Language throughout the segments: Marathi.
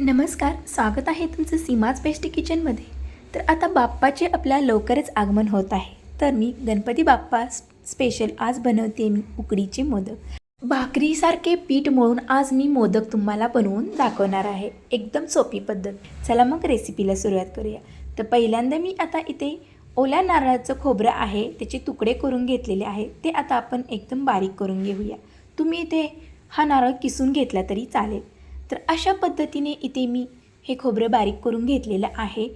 नमस्कार स्वागत आहे तुमचं सीमाच बेस्ट किचनमध्ये. तर आता बाप्पाचे आपल्या लवकरच आगमन होत आहे. तर मी गणपती बाप्पा स्पेशल आज बनवते मी उकडीचे मोदक. भाकरीसारखे पीठ मळून आज मी मोदक तुम्हाला बनवून दाखवणार आहे. एकदम सोपी पद्धत. चला मग रेसिपीला सुरुवात करूया. तर पहिल्यांदा मी आता इथे ओल्या नारळाचं खोबरं आहे त्याचे तुकडे करून घेतलेले आहे ते आता आपण एकदम बारीक करून घेऊया. तुम्ही इथे हा नारळ किसून घेतला तरी चालेल. तर अशा पद्धतीने इथे मी हे खोबरं बारीक करून घेतलेलं आहे.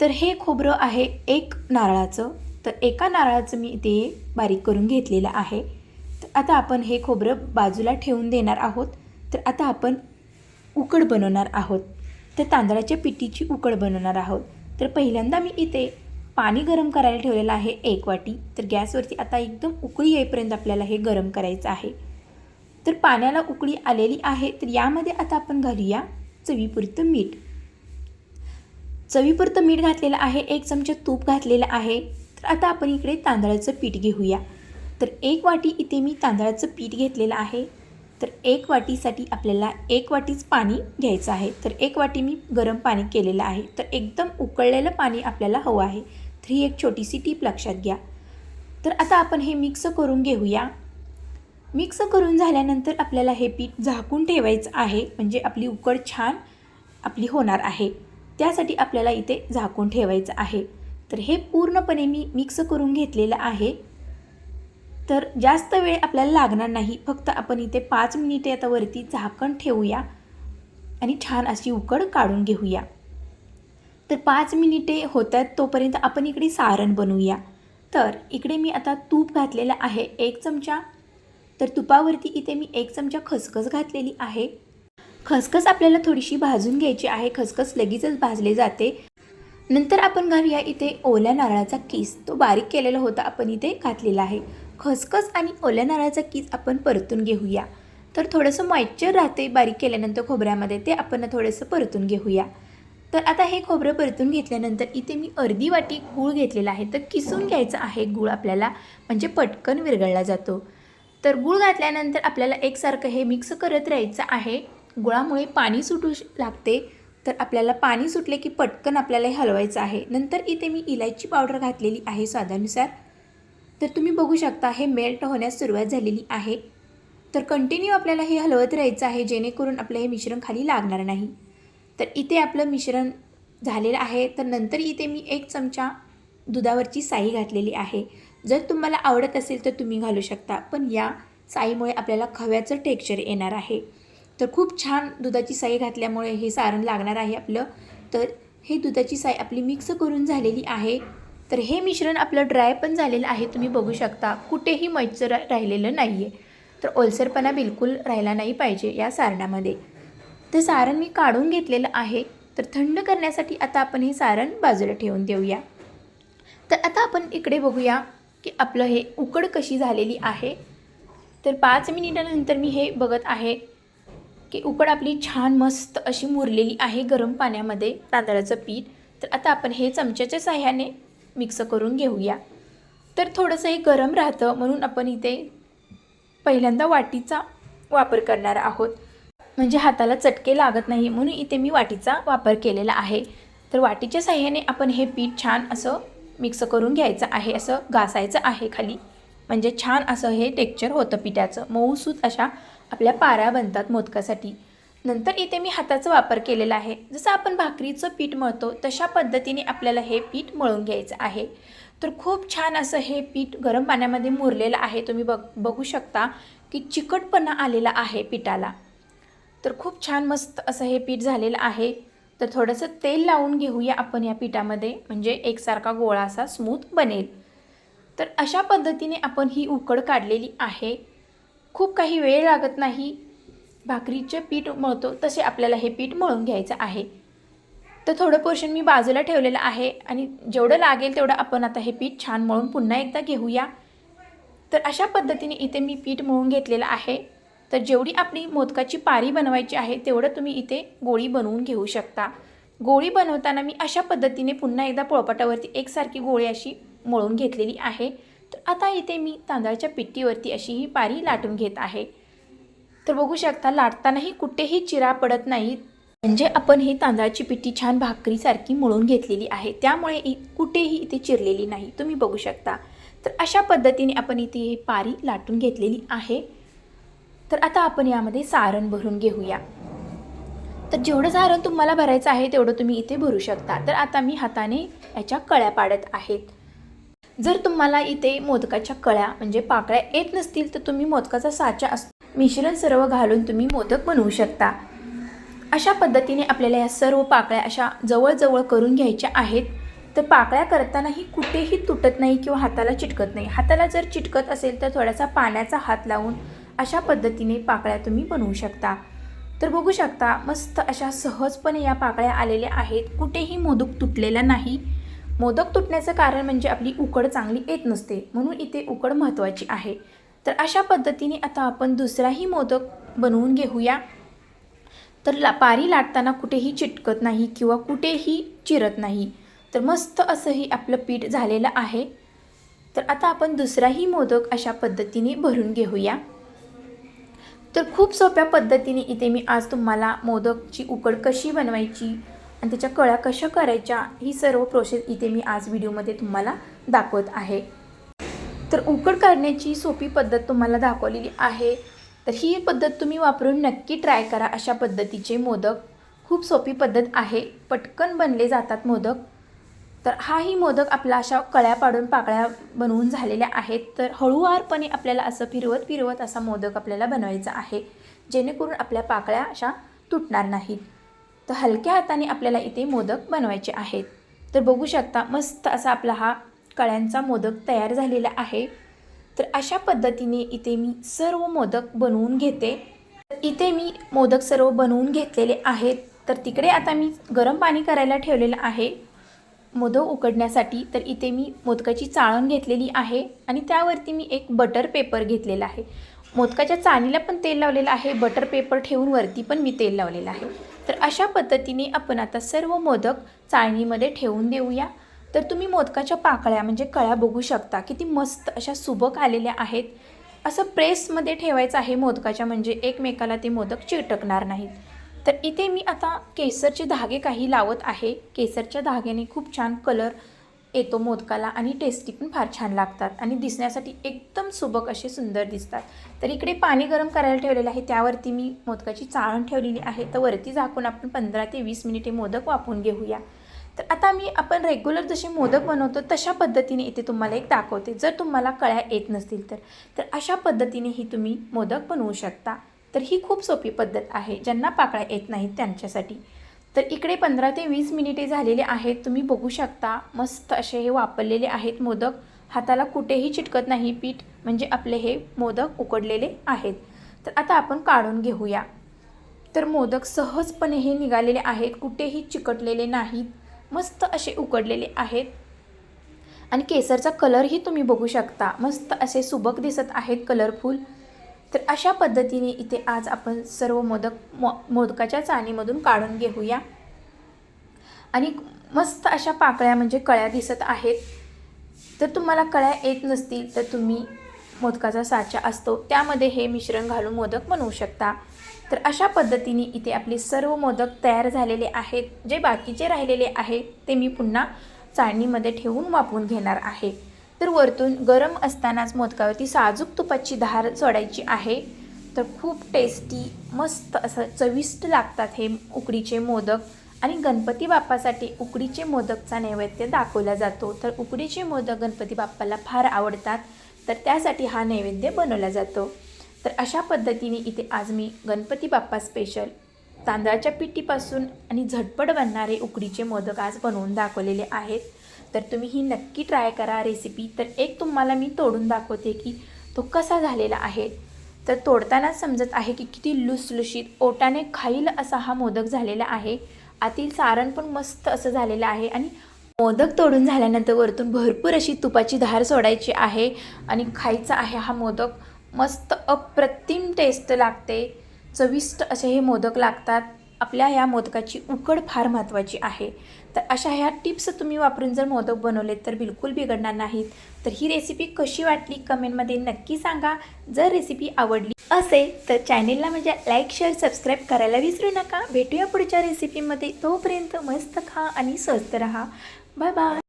तर हे खोबरं आहे एक नारळाचं. तर एका नारळाचं मी इथे बारीक करून घेतलेलं आहे. तर आता आपण हे खोबरं बाजूला ठेवून देणार आहोत. तर आता आपण उकड बनवणार आहोत. तर तांदळाच्या पिठीची उकड बनवणार आहोत. तर पहिल्यांदा मी इथे पाणी गरम करायला ठेवलेलं आहे एक वाटी. तर गॅसवरती आता एकदम उकळी येईपर्यंत आपल्याला हे गरम करायचं आहे. तर पाण्याला उकळी आलेली आहे तर यामध्ये आता आपण घालूया चवीपुरतं मीठ. चवीपुरतं मीठ घातलेलं आहे एक चमचा तूप घातलेलं आहे तर आता आपण इकडे तांदळाचं पीठ घेऊया. तर एक वाटी इथे मी तांदळाचं पीठ घेतलेलं आहे तर एक वाटीसाठी आपल्याला एक वाटीच पाणी घ्यायचं आहे. तर एक वाटी मी गरम पाणी केलेलं आहे तर एकदम उकळलेलं पाणी आपल्याला हवं आहे. तर ही एक छोटीशी टीप लक्षात घ्या. तर आता आपण हे मिक्स करून घेऊया. मिक्स करून झाल्यानंतर आपल्याला हे पीठ झाकून ठेवायचं आहे. म्हणजे आपली उकड छान आपली होणार आहे. त्यासाठी आपल्याला इथे झाकून ठेवायचं आहे. तर हे पूर्णपणे मी मिक्स करून घेतलेलं आहे. तर जास्त वेळ आपल्याला लागणार नाही. फक्त आपण इथे पाच मिनिटे आता वरती झाकण ठेवूया आणि छान अशी उकड काढून घेऊया. तर पाच मिनिटे होत आहेत तोपर्यंत आपण इकडे सारण बनवूया. तर इकडे मी आता तूप घातलेलं आहे. एक चमचा तर तुपावरती इथे मी एक चमचा खसखस घातलेली आहे. खसखस आपल्याला थोडीशी भाजून घ्यायची आहे. खसखस लगेचच भाजले जाते. नंतर आपण घालूया इथे ओल्या नारळाचा किस. तो बारीक केलेला होता आपण इथे घातलेला आहे. खसखस आणि ओल्या नारळाचा किस आपण परतून घेऊया. तर थोडंसं मॉइश्चर राहते बारीक केल्यानंतर खोबऱ्यामध्ये ते आपण थोडंसं परतून घेऊया. तर आता हे खोबरं परतून घेतल्यानंतर इथे मी अर्धी वाटी गूळ घेतलेला आहे. तर किसून घ्यायचं आहे गूळ आपल्याला म्हणजे पटकन विरघळला जातो. तर गूळ घातल्यानंतर आपल्याला एकसारखं हे मिक्स करत राहायचं आहे. गुळामुळे पाणी सुटू श- लागते. तर आपल्याला पाणी सुटले की पटकन आपल्याला हे हलवायचं आहे. नंतर इथे मी इलायची पावडर घातलेली आहे स्वादानुसार. तर तुम्ही बघू शकता हे मेल्ट होण्यास सुरुवात झालेली आहे. तर कंटिन्यू आपल्याला हे हलवत राहायचं आहे जेणेकरून आपलं हे मिश्रण खाली लागणार नाही. तर इथे आपलं मिश्रण झालेलं आहे. तर नंतर इथे मी एक चमचा दुधावरची साई घातलेली आहे. जर तुम्हाला आवडत असेल तर तुम्ही घालू शकता पण या साईमुळे आपल्याला खव्याचं टेक्स्चर येणार आहे. तर खूप छान दुधाची साई घातल्यामुळे हे सारण लागणार आहे आपलं. तर हे दुधाची साई आपली मिक्स करून झालेली आहे. तर हे मिश्रण आपलं ड्राय पण झालेलं आहे तुम्ही बघू शकता. कुठेही मॉइश्चर राहिलेलं नाही आहे तर ओलसरपणा बिलकुल राहिला नाही पाहिजे या सारणामध्ये. तर सारण मी काढून घेतलेलं आहे. तर थंड करण्यासाठी आता आपण हे सारण बाजूला ठेवून देऊया. तर आता आपण इकडे बघूया. की आपलं हे उकड कशी झालेली आहे. तर पाच मिनिटानंतर मी हे बघत आहे की उकड आपली छान मस्त अशी मुरलेली आहे गरम पाण्यामध्ये तांदळाचं पीठ. तर आता आपण हे चमच्याच्या साह्याने मिक्स करून घेऊया. तर थोडंसं हे गरम राहतं म्हणून आपण इथे पहिल्यांदा वाटीचा वापर करणार आहोत. म्हणजे हाताला चटके लागत नाही म्हणून इथे मी वाटीचा वापर केलेला आहे. तर वाटीच्या साह्याने आपण हे पीठ छान असं मिक्स करून घ्यायचं आहे असं घासायचं आहे खाली. म्हणजे छान असं हे टेक्चर होतं पिठाचं. मऊसूत अशा आपल्या पाऱ्या बनतात मोदकासाठी. नंतर इथे मी हाताचा वापर केलेला आहे. जसं आपण भाकरीचं पीठ मळतो तशा पद्धतीने आपल्याला हे पीठ मळून घ्यायचं आहे. तर खूप छान असं हे पीठ गरम पाण्यामध्ये मुरलेलं आहे. तुम्ही बघ बघू शकता की चिकटपणा आलेला आहे पिठाला. तर खूप छान मस्त असं हे पीठ झालेलं आहे. तर थोडंसं तेल लावून घेऊया आपण या पिठामध्ये. म्हणजे एकसारखा गोळा असा स्मूथ बनेल. तर अशा पद्धतीने आपण ही उकड काढलेली आहे. खूप काही वेळ लागत नाही. भाकरीचे पीठ मळतो तसे आपल्याला हे पीठ मळून घ्यायचं आहे. तर थोडं पोर्शन मी बाजूला ठेवलेलं आहे आणि जेवढं लागेल तेवढं आपण आता हे पीठ छान मळून पुन्हा एकदा घेऊया. तर अशा पद्धतीने इथे मी पीठ मळून घेतलेलं आहे. तर जेवढी आपली मोदकाची पारी बनवायची आहे तेवढं तुम्ही इथे गोळी बनवून घेऊ शकता. गोळी बनवताना मी अशा पद्धतीने पुन्हा एकदा पोळपाटावरती एकसारखी गोळी अशी मळून घेतलेली आहे. तर आता इथे मी तांदळाच्या पिट्टीवरती अशी ही पारी लाटून घेत आहे. तर बघू शकता लाटतानाही कुठेही चिरा पडत नाहीत म्हणजे आपण ही तांदळाची पिठी छान भाकरीसारखी मळून घेतलेली आहे. त्यामुळे इ कुठेही इथे चिरलेली नाही. तुम्ही बघू शकता. तर अशा पद्धतीने आपण इथे ही पारी लाटून घेतलेली आहे. तर आता आपण यामध्ये सारण भरून घेऊया. तर जेवढं सारण तुम्हाला भरायचं आहे तेवढं तुम्ही इथे भरू शकता. तर आता मी हाताने याच्या कळ्या पाडत आहेत जर तुम्हाला इथे मोदकाच्या कळ्या म्हणजे पाकळ्या येत नसतील तर तुम्ही मोदकाचा साचा अस मिश्रण सर्व घालून तुम्ही मोदक बनवू शकता. अशा पद्धतीने आपल्याला या सर्व पाकळ्या अशा जवळजवळ करून घ्यायच्या आहेत. तर पाकळ्या करतानाही कुठेही तुटत नाही किंवा हाताला चिटकत नाही. हाताला जर चिटकत असेल तर थोडासा पाण्याचा हात लावून अशा पद्धतीने पाकळ्या तुम्ही बनवू शकता. तर बघू शकता मस्त अशा सहजपणे या पाकळ्या आलेल्या आहेत. कुठेही मोदक तुटलेला नाही. मोदक तुटण्याचं कारण म्हणजे आपली उकड चांगली येत नसते म्हणून इथे उकड महत्त्वाची आहे. तर अशा पद्धतीने आता आपण दुसराही मोदक बनवून घेऊया. तर ला पारी लाटताना कुठेही चिटकत नाही किंवा कुठेही चिरत नाही. तर मस्त असंही आपलं पीठ झालेलं आहे. तर आता आपण दुसराही मोदक अशा पद्धतीने भरून घेऊया. तर खूप सोप्या पद्धतीने इथे मी आज तुम्हाला मोदकची उकड कशी बनवायची आणि त्याच्या कळ्या कशा करायच्या ही सर्व प्रोसेस इथे मी आज व्हिडिओमध्ये तुम्हाला दाखवत आहे. तर उकड काढण्याची सोपी पद्धत तुम्हाला दाखवलेली आहे. तर ही पद्धत तुम्ही वापरून नक्की ट्राय करा अशा पद्धतीचे मोदक. खूप सोपी पद्धत आहे. पटकन बनले जातात मोदक. तर हाही मोदक आपला अशा कळ्या पाडून पाकळ्या बनवून झालेल्या आहेत. तर हळूवारपणे आपल्याला असं फिरवत फिरवत असा मोदक आपल्याला बनवायचा आहे. जेणेकरून आपल्या पाकळ्या अशा तुटणार नाहीत. तर हलक्या हाताने आपल्याला इथे मोदक बनवायचे आहेत. तर बघू शकता मस्त असा आपला हा कळ्यांचा मोदक तयार झालेला आहे. तर अशा पद्धतीने इथे मी सर्व मोदक बनवून घेते. इथे मी मोदक सर्व बनवून घेतलेले आहेत. तर तिकडे आता मी गरम पाणी करायला ठेवलेलं आहे. मोदक उकडण्यासाठी तर इथे मी मोदकाची चाळण घेतलेली आहे आणि त्यावरती मी एक बटर पेपर घेतलेला आहे. मोदकाच्या चाळणीला पण तेल लावलेलं आहे बटर पेपर ठेवून वरती पण मी तेल लावलेलं आहे. तर अशा पद्धतीने आपण आता सर्व मोदक चाळणीमध्ये ठेवून देऊया. तर तुम्ही मोदकाच्या पाकळ्या म्हणजे कळ्या बघू शकता किती मस्त अशा सुबक आलेल्या आहेत. असं प्रेसमध्ये ठेवायचं आहे मोदकाच्या म्हणजे एकमेकाला ते मोदक चिटकणार नाहीत. तर इथे मी आता केसरचे धागे काही लावत आहे. केसरच्या धाग्याने खूप छान कलर येतो मोदकाला आणि टेस्टी पण फार छान लागतात आणि दिसण्यासाठी एकदम सुबक असे सुंदर दिसतात. तर इकडे पाणी गरम करायला ठेवलेलं आहे. त्यावरती मी मोदकाची चाळण ठेवलेली आहे. तर वरती झाकून आपण पंधरा ते वीस मिनिटे मोदक वापून घेऊया. तर आता मी आपण रेग्युलर जसे मोदक बनवतो तशा पद्धतीने इथे तुम्हाला एक दाखवते. जर तुम्हाला कळ्या येत नसतील तर. तर अशा पद्धतीनेही तुम्ही मोदक बनवू शकता. तर ही खूप सोपी पद्धत आहे. ज्यांना पाकळ्या येत नाहीत त्यांच्यासाठी. तर इकडे पंधरा ते वीस मिनिटे झालेले आहेत. तुम्ही बघू शकता मस्त असे हे वापरलेले आहेत मोदक. हाताला कुठेही चिटकत नाही पीठ म्हणजे आपले हे मोदक उकडलेले आहेत. तर आता आपण काढून घेऊया. तर मोदक सहजपणे हे निघालेले आहेत. कुठेही चिकटलेले नाहीत. मस्त असे उकडलेले आहेत. आणि केसरचा कलरही तुम्ही बघू शकता. मस्त असे सुबक दिसत आहेत कलरफुल तर अशा पद्धतीने इथे आज आपण सर्व मोदक मो मोदकाच्या चाणीमधून काढून घेऊया. आणि मस्त अशा पाकळ्या म्हणजे कळ्या दिसत आहेत. तर तुम्हाला कळ्या येत नसतील तर तुम्ही मोदकाचा साचा असतो. त्यामध्ये हे मिश्रण घालून मोदक बनवू शकता. तर अशा पद्धतीने इथे आपले सर्व मोदक तयार झालेले आहेत. जे बाकीचे राहिलेले आहेत ते मी पुन्हा चाळणीमध्ये ठेवून वापरून घेणार आहे. तर वरतून गरम असतानाच मोदकावरती साजूक तुपाची धार सोडायची आहे. तर खूप टेस्टी मस्त असं चविष्ट लागतात हे उकडीचे मोदक. आणि गणपती बाप्पासाठी उकडीचे मोदकचा नैवेद्य दाखवला जातो. तर उकडीचे मोदक गणपती बाप्पाला फार आवडतात. तर त्यासाठी हा नैवेद्य बनवला जातो. तर अशा पद्धतीने इथे आज मी गणपती बाप्पा स्पेशल तांदळाच्या पिठीपासून आणि झटपट बनणारे उकडीचे मोदक आज बनवून दाखवलेले आहेत. तर तुम्ही ही नक्की ट्राय करा रेसिपी तर एक तुम्हाला मी तोडून दाखवते की तो कसा झालेला आहे. तर तोडतानाच समजत आहे की किती लुसलुशीत ओटाने खाईल असा हा मोदक झालेला आहे. आतील सारण पण मस्त असं झालेलं आहे आणि मोदक तोडून झाल्यानंतर वरतून भरपूर अशी तुपाची धार सोडायची आहे आणि खायचा आहे हा मोदक. मस्त अप्रतिम टेस्ट लागते. चविष्ट असे हे मोदक लागतात. आपल्या या मोदकाची उकड फार महत्त्वाची आहे. तर अशा ह्या टिप्स तुम्ही वापरून जर मोदक बनवलेत तर बिलकुल बिघडणार नाहीत. तर ही रेसिपी कशी वाटली कमेंटमध्ये नक्की सांगा. जर रेसिपी आवडली असेल तर चॅनेलला म्हणजे लाईक शेअर सबस्क्राईब करायला विसरू नका. भेटूया पुढच्या रेसिपीमध्ये तोपर्यंत मस्त खा आणि स्वस्त रहा. Bye bye